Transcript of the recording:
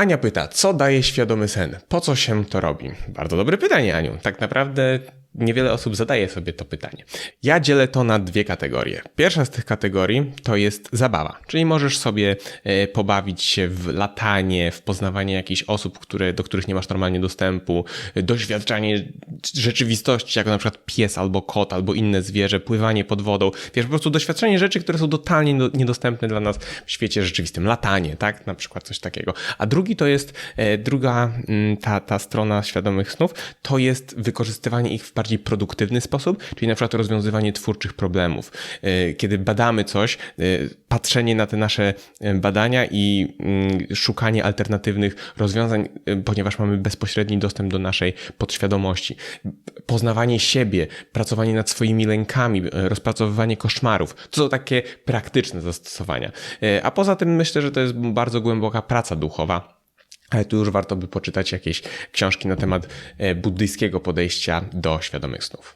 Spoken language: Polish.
Ania pyta, co daje świadomy sen? Po co się to robi? Bardzo dobre pytanie, Aniu. Tak naprawdę niewiele osób zadaje sobie to pytanie. Ja dzielę to na dwie kategorie. Pierwsza z tych kategorii to jest zabawa, czyli możesz sobie e, pobawić się w latanie, w poznawanie jakichś osób, które, do których nie masz normalnie dostępu, e, doświadczanie rzeczywistości, jako na przykład pies albo kot albo inne zwierzę, pływanie pod wodą. Wiesz, po prostu doświadczenie rzeczy, które są totalnie do- niedostępne dla nas w świecie rzeczywistym. Latanie, tak? Na przykład coś takiego. A drugi to jest, e, druga mm, ta, ta strona świadomych snów, to jest wykorzystywanie ich w bardziej produktywny sposób, czyli na przykład rozwiązywanie twórczych problemów. E, Kiedy badamy coś, e, patrzenie na te nasze badania i mm, szukanie alternatywnych rozwiązań, ponieważ mamy bezpośredni dostęp do naszej podświadomości. Poznawanie siebie, pracowanie nad swoimi lękami, e, rozpracowywanie koszmarów. To są takie praktyczne zastosowania. E, A poza tym myślę, że to jest bardzo głęboka praca duchowa. Ale tu już warto by poczytać jakieś książki na temat e, buddyjskiego podejścia do świadomych snów.